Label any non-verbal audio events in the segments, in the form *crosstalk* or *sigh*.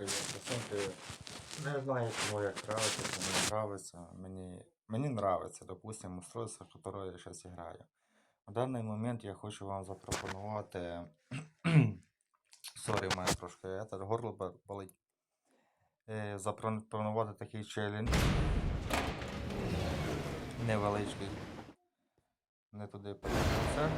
Не знаю, кому як нравится, кому не нравится. Мені, мені нравится, допустим, устройство, в которое я зараз граю. В даний момент я хочу вам запропонувати. *clears throat* Сорі, у мене трошки это, горло бо- болить. Е, Запропонувати такий челендж. Невеличкий. Не туди подивився.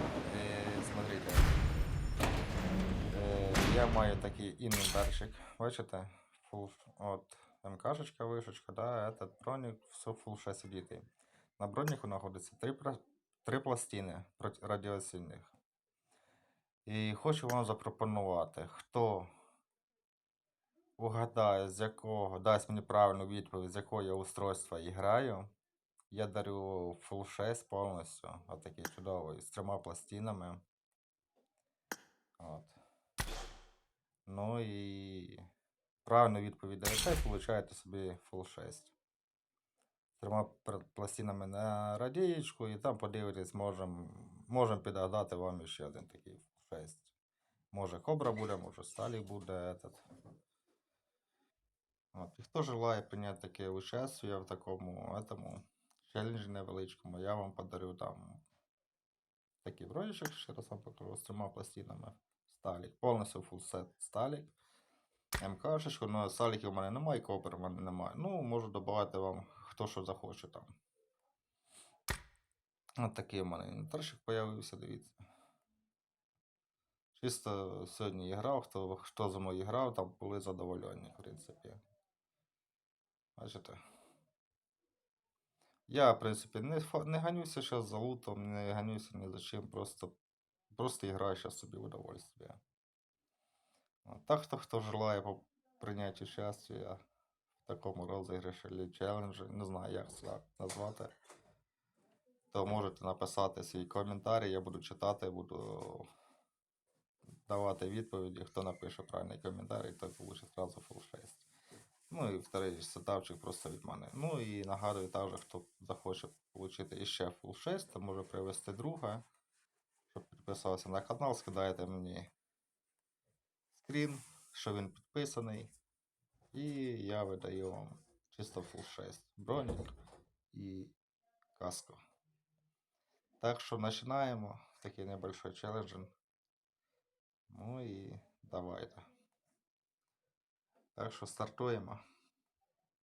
Я маю такий інвентарчик. Бачите? Full, от МКшечка, вишечка, да, этот бронік, все full 6 дітей. На броніку знаходиться три, три пластини радіаційних. І хочу вам запропонувати, хто угадає, з якого, дасть мені правильну відповідь, з якого я устройства граю. Я дарю full 6 повністю. Отакий чудовий, з трьома пластинами. От. Ну і правильну відповідь даєте, получаєте собі full 6. З трьома пластинами на радієчку, і там подивитись, можемо можем підгадати вам ще один такий full 6. Може кобра буде, може сталі буде. Этот. От. І хто желає прийняти таке участь в такому этому, челенджі невеличкому, я вам подарю там такий бронічок, ще раз вам покажу, з трьома пластинами. Сталік. Повністю set сталік. МКшечку, ну сталіків у мене немає, копер у мене немає. Ну, можу додати вам хто що захоче там. От такий у мене інвентарчик появився, дивіться. Чисто сьогодні я грав, хто, хто за мною грав, там були задоволені, в принципі. Бачите? Я, в принципі, не, не ганюся зараз за лутом, не ганюся ні за чим, просто, просто граю зараз собі в удовольствие. От, Так, хто желає по- прийняти участь в такому розіграші чи челенджі, не знаю, як це назвати, то можете написати свій коментар, я буду читати, буду давати відповіді. Хто напише правильний коментар, той получить одразу full 6. Ну і вторий сетапчик просто від мене. Ну і нагадую також, хто захоче отримати іще full 6, то може привести друга, підписався на канал, скидаєте мені скрін, що він підписаний. І я видаю вам чисто full 6 бронік і каску. Так що починаємо такий небольшой челендж. Ну і давайте. Так що стартуємо.